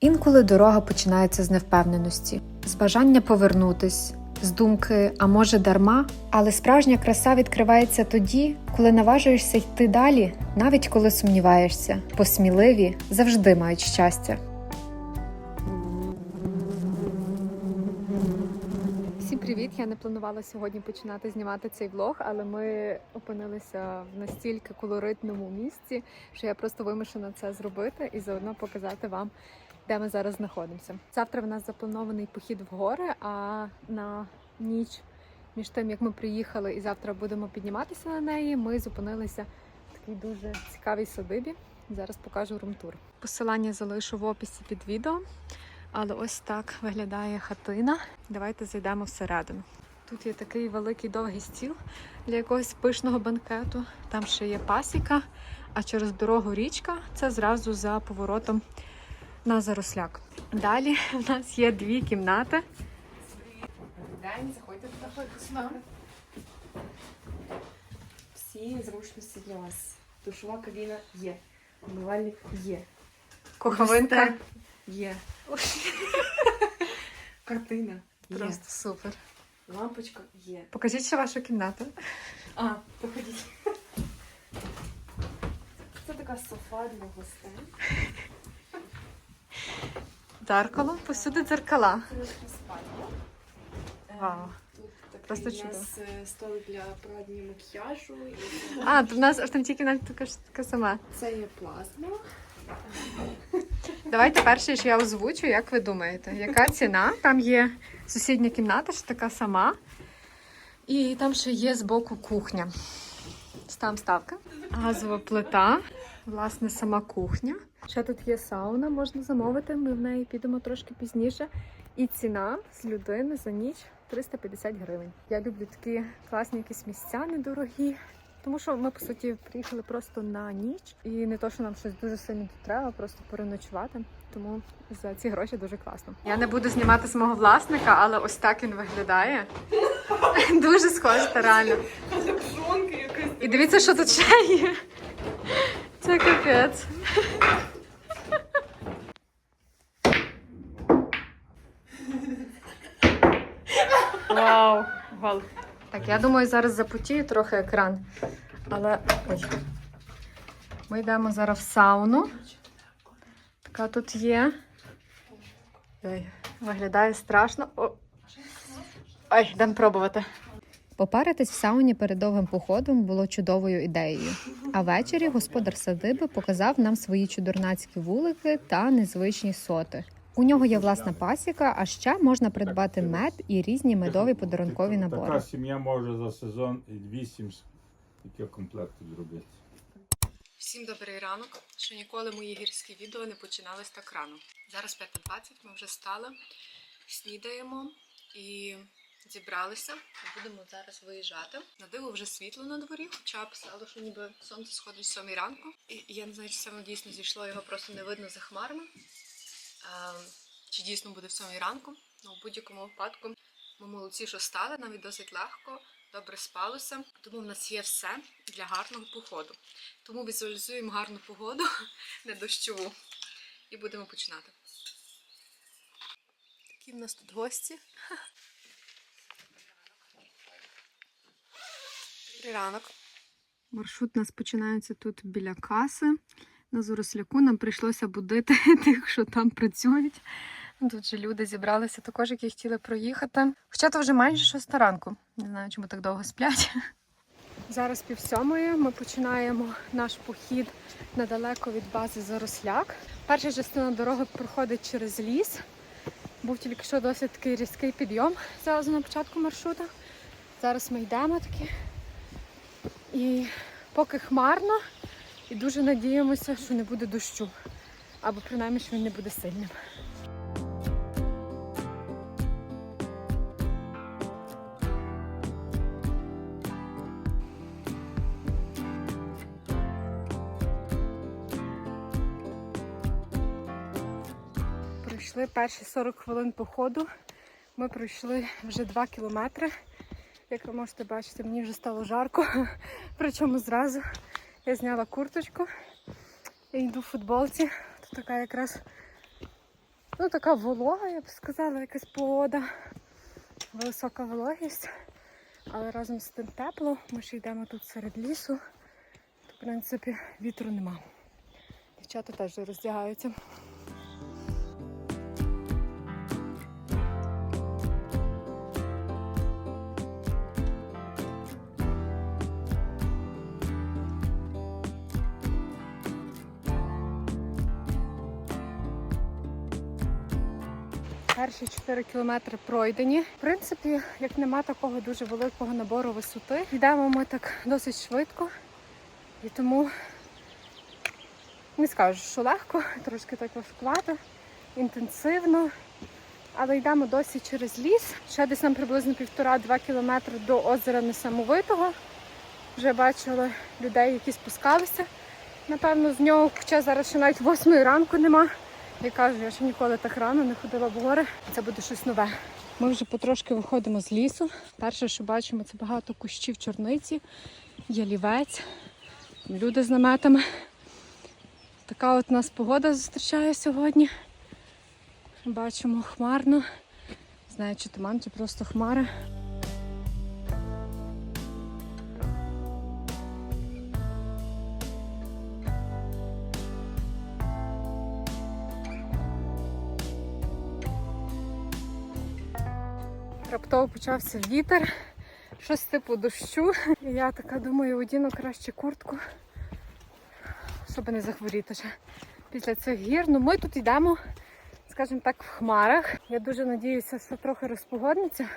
Інколи дорога починається з невпевненості, з бажання повернутись, з думки, а може дарма. Але справжня краса відкривається тоді, коли наважуєшся йти далі, навіть коли сумніваєшся, бо сміливі завжди мають щастя. Всім привіт! Я не планувала сьогодні починати знімати цей влог, але ми опинилися в настільки колоритному місці, що я просто вимушена це зробити і заодно показати вам, де ми зараз знаходимося. Завтра в нас запланований похід в гори, а на ніч між тим, як ми приїхали і завтра будемо підніматися на неї, ми зупинилися в такій дуже цікавій садибі. Зараз покажу румтур. Посилання залишу в описі під відео. Але ось так виглядає хатина. Давайте зайдемо всередину. Тут є такий великий довгий стіл для якогось пишного банкету. Там ще є пасіка, а через дорогу річка це зразу за поворотом на заросляк. Далі в нас є дві кімнати. День, заходьте заходьте сюди. Всі зручності для вас. Душова кабіна є. Умивальник є. Куховинка. Є. Картина є. Просто супер. Лампочка є. Покажіть ще вашу кімнату. А, проходіть. Це така софа для гостей. Дзеркало, посюди дзеркала. Вау. Просто у нас е, столик для прання макіяжу. А, то в нас аж там тій кімнаті така така сама. це є плазма. Давайте перше, що я озвучу, як ви думаєте, яка ціна? Там є сусідня кімната, що така сама. І там ще є збоку кухня. Там ставка. Газова плита, власне, сама кухня. Ще тут є сауна, можна замовити. Ми в неї підемо трошки пізніше. І ціна з людини за ніч 350 гривень. Я люблю такі класні якісь місця недорогі. Тому що ми, по суті, приїхали просто на ніч, і не то, що нам щось дуже сильно тут треба, просто переночувати. Тому за ці гроші дуже класно. Я не буду знімати самого власника, але ось так він виглядає. Дуже схоже, реально. І дивіться, що тут ще є. Це капець. Вау! Гол. Так, я думаю, зараз запотію трохи екран. Але. Ой. Ми йдемо зараз в сауну. Така тут є. Ой, виглядає страшно. Ой, йдемо пробувати. Попаритись в сауні перед довгим походом було чудовою ідеєю. А ввечері господар садиби показав нам свої чудернацькі вулики та незвичні соти. У нього є власна пасіка, а ще можна придбати мед і різні медові подарункові набори. Така сім'я може за сезон і 8 такі комплекти зробити. Всім добрий ранок. Ще ніколи мої гірські відео не починались так рано. Зараз 5.20, ми вже стали, снідаємо і зібралися. Будемо зараз виїжджати. На диво вже світло на дворі, хоча писало, що ніби сонце сходить з 7 ранку. І я не знаю, чи воно дійсно зійшло, його просто не видно за хмарами. А, чи дійсно буде в 7 ранку. Ну, в будь-якому випадку ми молодці, що стали, навіть досить легко, добре спалося. Тому в нас є все для гарного походу. Тому візуалізуємо гарну погоду, не дощову. І будемо починати. Такі в нас тут гості. ранок. Маршрут у нас починається тут біля каси. На Зоросляку нам прийшлося будити тих, що там працюють. Тут же люди зібралися також, які хотіли проїхати. Хоча то вже майже шоста ранку. Не знаю, чому так довго сплять. Зараз пів сьомої ми починаємо наш похід недалеко від бази Заросляк. Перша частина дороги проходить через ліс. Був тільки що досить такий різкий підйом зразу на початку маршруту. Зараз ми йдемо таки. І поки хмарно, і дуже надіємося, що не буде дощу. Або принаймні, що він не буде сильним. Пройшли перші 40 хвилин походу. Ми пройшли вже 2 кілометри. Як ви можете бачити, мені вже стало жарко. Причому зразу я зняла курточку і йду в футболці. Тут така якраз Ну, така волога, я б сказала, якась погода. Висока вологість. Але разом з тим тепло. Ми ще йдемо тут серед лісу. То, в принципі, вітру нема. Дівчата теж роздягаються. Перші 4 кілометри пройдені. В принципі, як нема такого дуже великого набору висоти, йдемо ми так досить швидко. І тому не скажу, що легко, трошки так важкувато, інтенсивно. Але йдемо досі через ліс. Ще десь нам приблизно півтора-два кілометри до озера Несамовитого. Вже бачили людей, які спускалися. Напевно, з нього, хоча зараз ще навіть восьмої ранку нема. Я кажу, я ще ніколи так рано не ходила в гори. Це буде щось нове. Ми вже потрошки виходимо з лісу. Перше, що бачимо, це багато кущів чорниці, ялівець, люди з наметами. Така от нас погода зустрічає сьогодні. Бачимо хмарно. Не знаю, чи туман, чи просто хмари. Раптово почався вітер, щось типу дощу. І я така думаю, одіну краще куртку, щоб не захворіти ще після цих гір. Ну ми тут йдемо, скажімо так, в хмарах. Я дуже надіюся, що трохи розпогодниться,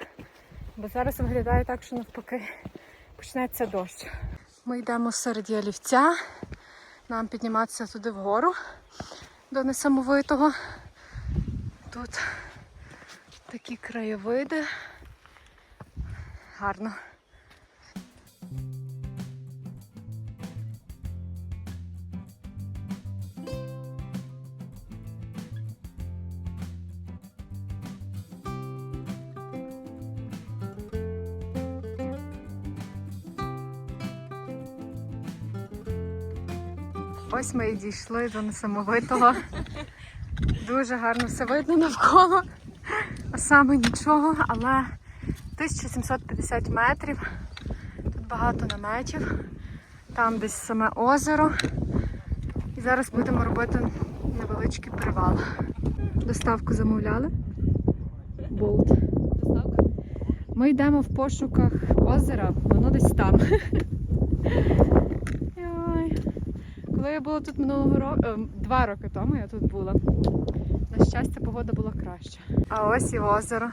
бо зараз виглядає так, що навпаки почнеться дощ. Ми йдемо серед ялівця, нам підніматися туди вгору до несамовитого. Тут такі краєвиди. Гарно. Ось ми і дійшли до несамовитого. Дуже гарно все видно навколо а саме нічого, але 1750 метрів. Тут багато наметів. Там десь саме озеро. І зараз будемо робити невеличкий привал. Доставку замовляли. Болт. Ми йдемо в пошуках озера, воно десь там. Коли я була тут минулого року, два роки тому я тут була. На щастя, погода була краща. А ось і озеро.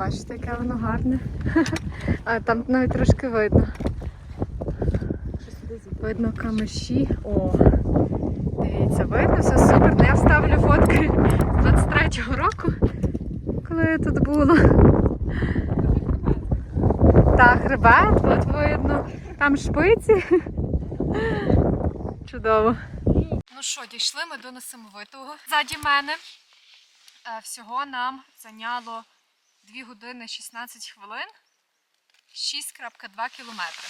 Бачите, яке воно гарне. А там навіть трошки видно. Видно камеші. О, дивіться, видно, все супер. Ну, Я вставлю фотки з 23-го року, коли я тут була. Так, хребет, от видно. Там шпиці. Чудово. Ну що, дійшли ми до несамовитого. Ззаді мене е, всього нам зайняло 2 години 16 хвилин 6,2 кілометри.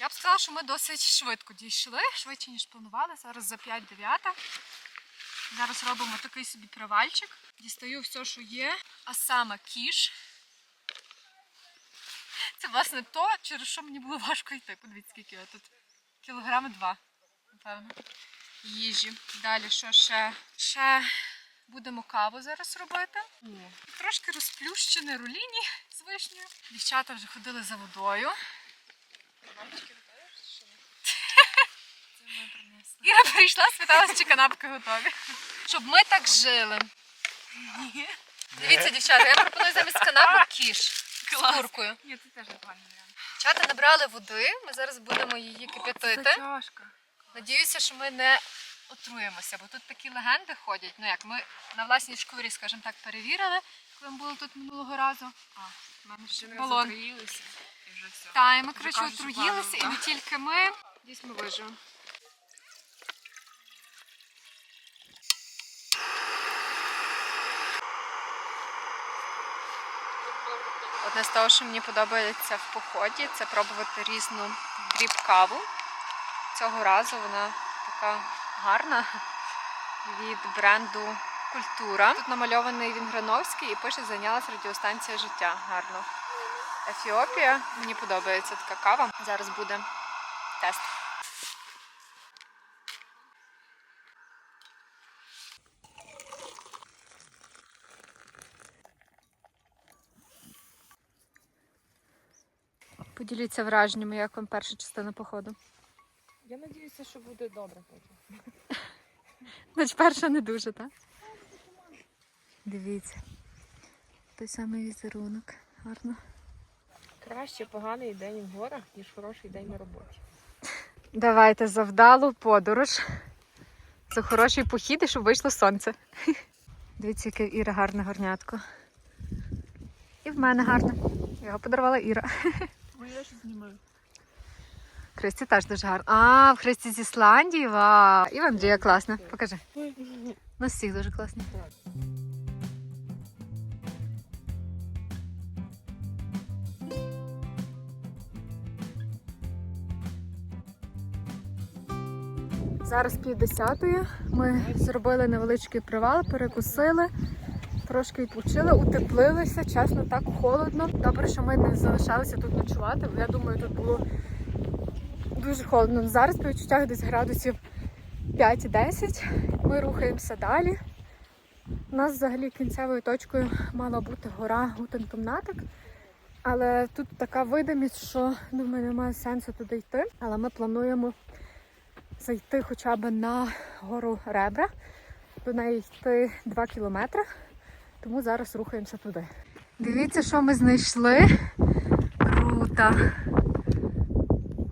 Я б сказала, що ми досить швидко дійшли, швидше, ніж планували. Зараз за 5-9. Зараз робимо такий собі привальчик. Дістаю все, що є, а саме кіш. Це, власне, то, через що мені було важко йти. Подивіться, скільки я тут. Кілограми два, напевно їжі. Далі що ще? Ще будемо каву зараз робити. Трошки розплющене руліні з вишнею. Дівчата вже ходили за водою. Іра прийшла, спиталась, чи канапки готові. Щоб ми так жили. Дивіться, дівчата, я пропоную замість канапок кіш з куркою. Ні, це теж варіант. Дівчата набрали води, ми зараз будемо її кип'ятити. Тяжко. Надіюся, що ми не отруємося, бо тут такі легенди ходять. Ну як ми на власній шкурі, скажімо так, перевірили, коли ми були тут минулого разу. А, в мене ще не Балон. затроїлися. І вже все. Та, і ми коротше кажуть, отруїлися, і не тільки ми. Дійсно ми виживемо. Одне з того, що мені подобається в поході, це пробувати різну дріб каву. Цього разу вона така гарна від бренду культура. Тут намальований Вінграновський і пише зайнялась радіостанція життя. Гарно. Ефіопія. Мені подобається така кава. Зараз буде тест. Поділіться враженнями, як вам перша частина походу. Я надіюся, що буде добре потім. Значить, перша не дуже, так? Дивіться. Той самий візерунок. Гарно. Краще поганий день в горах, ніж хороший день на роботі. Давайте за вдалу подорож. За хороший похід і щоб вийшло сонце. Дивіться, яке Іра гарне горнятко. І в мене гарне. Його подарувала Іра. Ой, я ще знімаю. Христі теж дуже гарно. А, в Христі з Ісландії. Вау! І в Андрія класно. Покажи. На всіх дуже класно. Зараз пів десятої. Ми зробили невеличкий привал, перекусили, трошки відпочили, утеплилися. Чесно, так холодно. Добре, що ми не залишалися тут ночувати. бо Я думаю, тут було дуже холодно. Зараз по відчуттях десь градусів 5-10. Ми рухаємося далі. У нас взагалі кінцевою точкою мала бути гора Гутентомнатик. Але тут така видимість, що думаю, немає сенсу туди йти. Але ми плануємо зайти хоча б на гору Ребра. До неї йти 2 кілометри. Тому зараз рухаємося туди. Дивіться, що ми знайшли. Круто.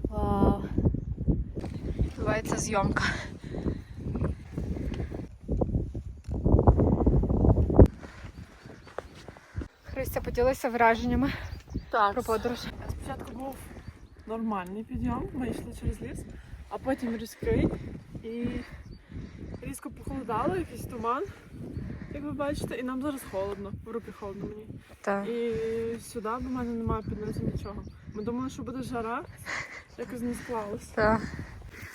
Вау. Відбувається зйомка. Христя, поділися враженнями Так, про подорож. спочатку був нормальний підйом, ми йшли через ліс, а потім різкий і різко похолодало, якийсь туман, як ви бачите, і нам зараз холодно, в руки холодно мені. Так. І сюди до мене немає під нічого. Ми думали, що буде жара, якось не склалося. Так.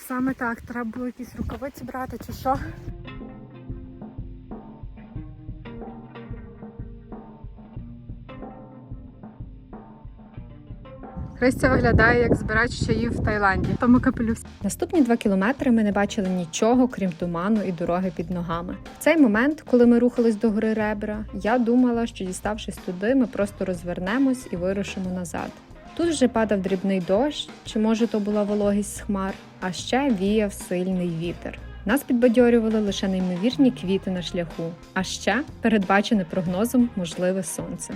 Саме так, треба було якісь рукавиці брати чи що. Христя виглядає як збирач чаїв в Таїланді. Тому капелюсь. Наступні два кілометри ми не бачили нічого, крім туману і дороги під ногами. В цей момент, коли ми рухались до гори Ребра, я думала, що діставшись туди, ми просто розвернемось і вирушимо назад. Тут вже падав дрібний дощ, чи може то була вологість з хмар, а ще віяв сильний вітер. Нас підбадьорювали лише неймовірні квіти на шляху, а ще передбачене прогнозом можливе сонце.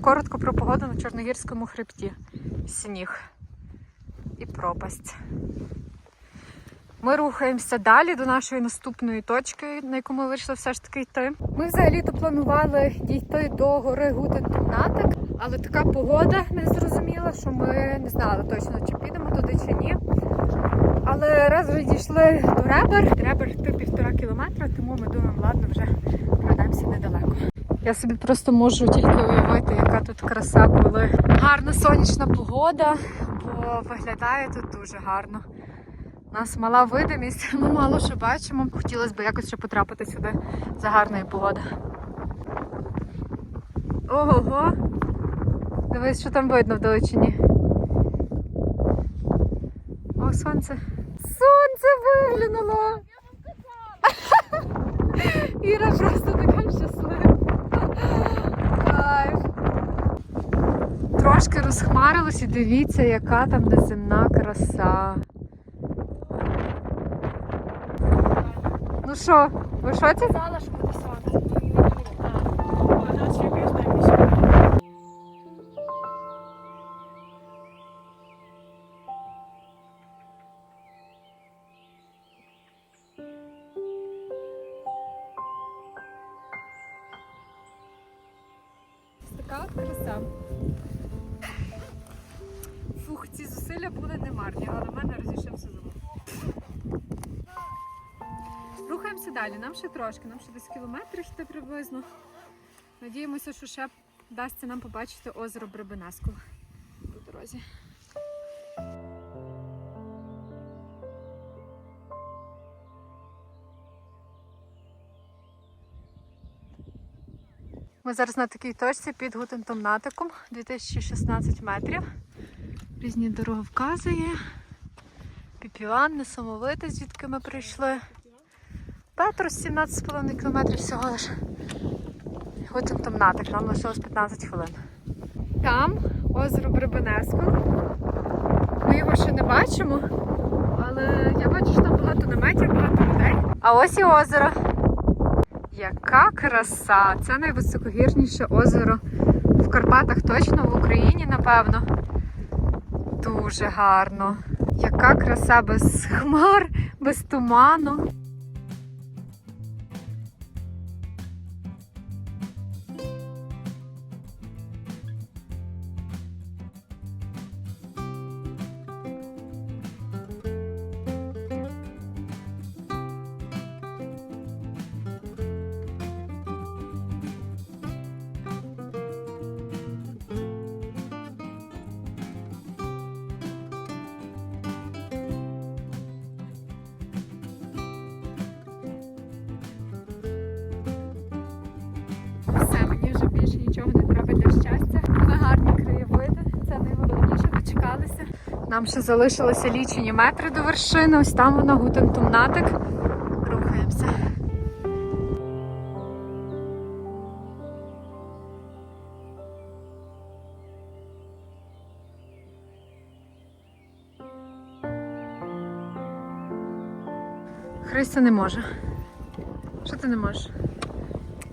Коротко про погоду на Чорногірському хребті. Сніг і пропасть. Ми рухаємося далі до нашої наступної точки, на яку ми вийшли все ж таки йти. Ми взагалі-то планували дійти до гори Гутентумнатик, але така погода незрозуміла, що ми не знали точно, чи підемо туди чи ні. Але раз вже дійшли до Ребер, треба йти півтора кілометра, тому ми думаємо, ладно, вже пройдемося недалеко. Я собі просто можу тільки уявити, яка тут краса, коли гарна сонячна погода, бо виглядає тут дуже гарно. У нас мала видимість, ми мало що бачимо. Хотілося б якось ще потрапити сюди за гарної погоди. Ого! Дивись, що там видно в далечині. О, сонце. Сонце виглянуло! Іра просто така щаслива. Кайф. Трошки розхмарилось і дивіться, яка там неземна краса. Ну що, ви шоці? Казала, що буде трошки, нам ще десь кілометри йти приблизно. Надіємося, що ще вдасться нам побачити озеро Бребенеску по дорозі. Ми зараз на такій точці під Гутентом натиком 2016 метрів. Різні дороги вказує, Піпіан, несамовите, звідки ми прийшли. Петрос 17,5 км всього лиш. Гутентомнатик, нам лишилось 15 хвилин. Там озеро Бребенеско. Ми його ще не бачимо, але я бачу, що там багато наметів, багато людей. А ось і озеро. Яка краса! Це найвисокогірніше озеро в Карпатах, точно в Україні, напевно. Дуже гарно. Яка краса без хмар, без туману. Нам ще залишилося лічені метри до вершини. Ось там вона Гутентумнатик. Рухаємося. Христя не може. Що ти не можеш?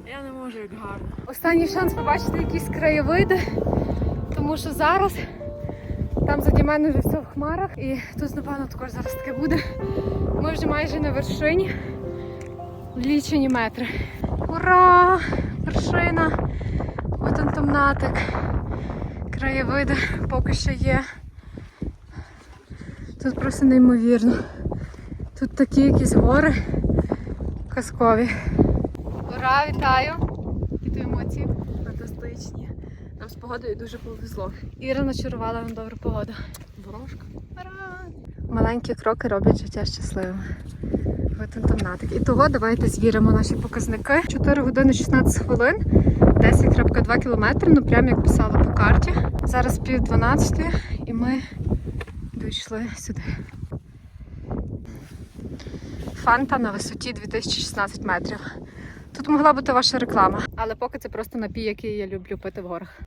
Я не можу, як гарно. Останній шанс побачити якісь краєвиди, тому що зараз там заді мене вже все в хмарах, і тут, напевно, також зараз таке буде. Ми вже майже на вершині. Лічені метри. Ура! Вершина! Отентомнатик. Краєвиди поки що є. Тут просто неймовірно. Тут такі якісь гори казкові. Ура, вітаю! Нам з погодою дуже повезло. Іра начарувала нам добру погоду. Ворожка. Маленькі кроки роблять життя щасливим. Витентомнатик. І того давайте звіримо наші показники. 4 години 16 хвилин, 10.2 кілометри, ну прямо як писала по карті. Зараз пів 12 і ми дійшли сюди. Фанта на висоті 2016 метрів. Тут могла бути ваша реклама, але поки це просто напій, який я люблю пити в горах.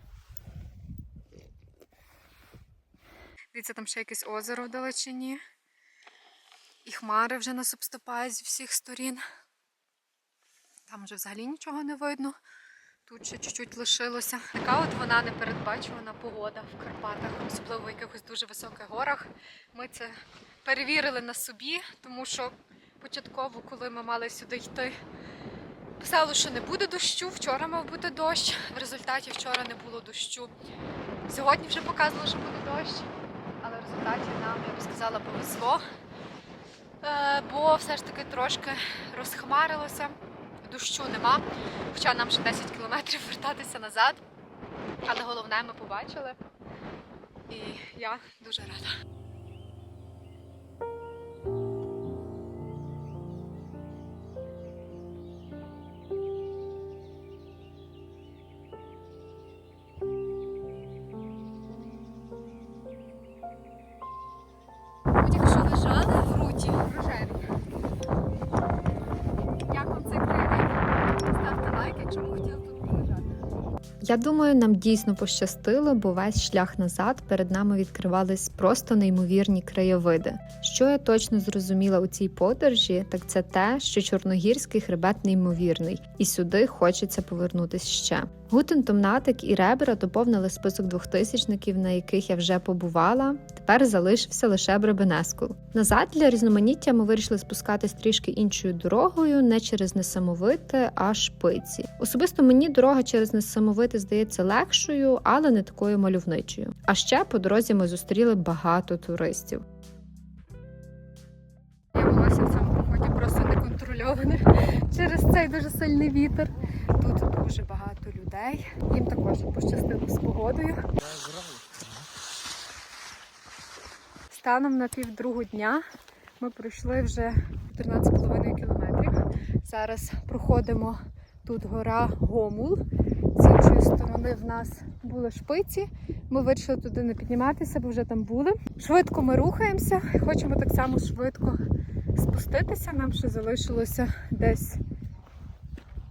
Дивіться, там ще якесь озеро в далечині. І хмари вже нас обступають з всіх сторін. Там вже взагалі нічого не видно. Тут ще чуть-чуть лишилося. Така от вона непередбачувана погода в Карпатах, особливо в якихось дуже високих горах. Ми це перевірили на собі, тому що початково, коли ми мали сюди йти, писало, що не буде дощу. Вчора мав бути дощ. В результаті вчора не було дощу. Сьогодні вже показано, що буде дощ результаті нам, я би сказала, повезло. Е, Бо все ж таки трошки розхмарилося, дощу нема. Хоча нам ще 10 кілометрів вертатися назад. Але головне ми побачили. І я дуже рада. Я думаю, нам дійсно пощастило, бо весь шлях назад перед нами відкривались просто неймовірні краєвиди. Що я точно зрозуміла у цій подорожі, так це те, що чорногірський хребет неймовірний, і сюди хочеться повернутись ще. Гутентомнатик і ребра доповнили список двохтисячників, на яких я вже побувала. Тепер залишився лише Бребенескул. Назад для різноманіття ми вирішили спускатись трішки іншою дорогою, не через несамовите, а шпиці. Особисто мені дорога через несамовите здається легшою, але не такою мальовничою. А ще по дорозі ми зустріли багато туристів. Я волосся в цьому поході просто неконтрольоване через цей дуже сильний вітер. Дуже багато людей. Їм також пощастило з погодою. Станом на півдругу дня ми пройшли вже 14,5 кілометрів. Зараз проходимо тут гора Гомул. З іншої сторони в нас були шпиці. Ми вирішили туди не підніматися, бо вже там були. Швидко ми рухаємося. Хочемо так само швидко спуститися. Нам ще залишилося десь,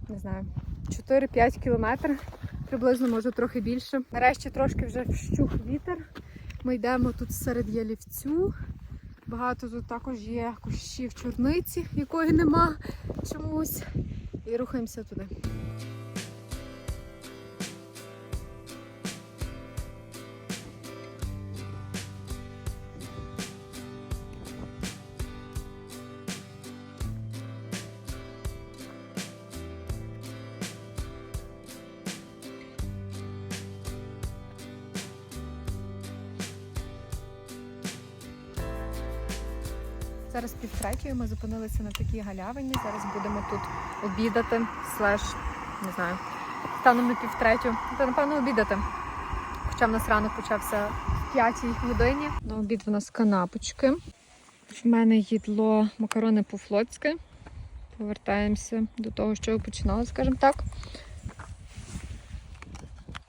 не знаю, 4-5 кілометрів. Приблизно, може, трохи більше. Нарешті трошки вже вщух вітер. Ми йдемо тут серед ялівцю. Багато тут також є кущів чорниці, якої нема чомусь. І рухаємося туди. Зараз півтретьої ми зупинилися на такій галявині. Зараз будемо тут обідати, слеш, не знаю, станом на півтретю. Та напевно обідати. Хоча в нас ранок почався в п'ятій годині. На обід в нас канапочки. В мене їдло макарони по-флотськи. Повертаємося до того, що я починала, скажімо так.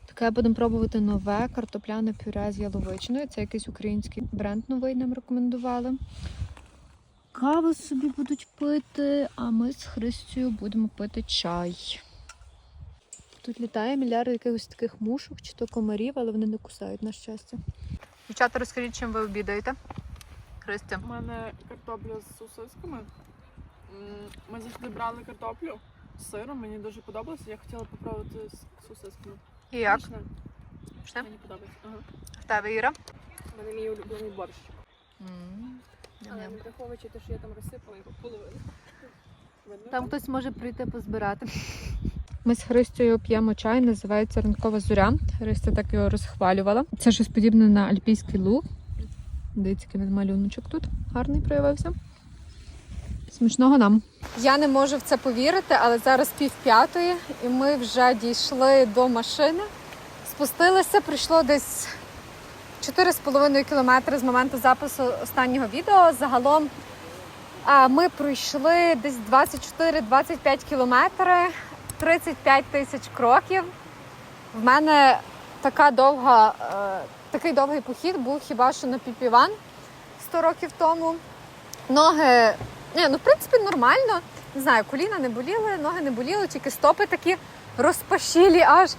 Таке будемо пробувати нове картопляне пюре з яловичиною. Це якийсь український бренд новий нам рекомендували. Каву собі будуть пити, а ми з Христю будемо пити чай. Тут літає мільярд якихось таких мушок чи то комарів, але вони не кусають, на щастя. Дівчата, розкажіть, чим ви обідаєте? Христя. У мене картопля з сосисками. Ми завжди брали картоплю з сиром, мені дуже подобалося. Я хотіла попробувати з сосисками. І як? Смачне. Смачне? Мені подобається. Ага. В тебе Іра? У мене мій улюблений борщ. Але не враховуючи те, що я там розсипала його половину. Там хтось може прийти позбирати. Ми з Христю п'ємо чай, називається ранкова зоря. Христя так його розхвалювала. Це щось подібне на альпійський луг. Дивіться, який він малюночок тут гарний проявився. Смішного нам. Я не можу в це повірити, але зараз пів п'ятої, і ми вже дійшли до машини. Спустилися, прийшло десь 4,5 кілометри з моменту запису останнього відео. Загалом ми пройшли десь 24-25 кілометри, 35 тисяч кроків. В мене така довга, е, такий довгий похід був хіба що на Піпіван 100 років тому. Ноги, ні, ну в принципі нормально. Не знаю, коліна не боліли, ноги не боліли, тільки стопи такі розпашілі аж.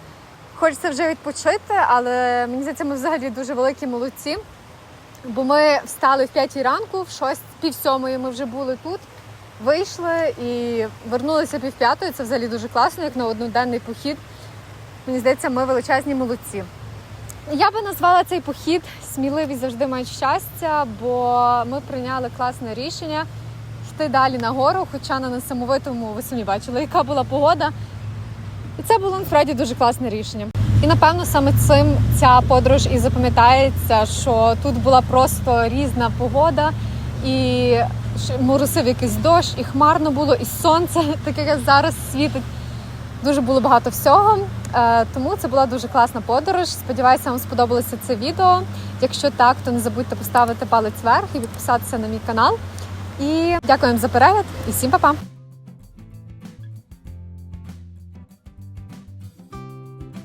Хочеться вже відпочити, але мені здається, ми взагалі дуже великі молодці. Бо ми встали в 5 ранку, в 6, пів сьомої ми вже були тут, вийшли і вернулися пів п'ятої. Це взагалі дуже класно, як на одноденний похід. Мені здається, ми величезні молодці. Я би назвала цей похід сміливі завжди мають щастя, бо ми прийняли класне рішення йти далі нагору, хоча на несамовитому ви самі бачили, яка була погода. І це було насправді дуже класне рішення. І напевно саме цим ця подорож і запам'ятається, що тут була просто різна погода, і моросив якийсь дощ, і хмарно було, і сонце, таке як зараз світить. Дуже було багато всього. Е, Тому це була дуже класна подорож. Сподіваюся, вам сподобалося це відео. Якщо так, то не забудьте поставити палець вверх і підписатися на мій канал. І дякую вам за перегляд і всім па-па!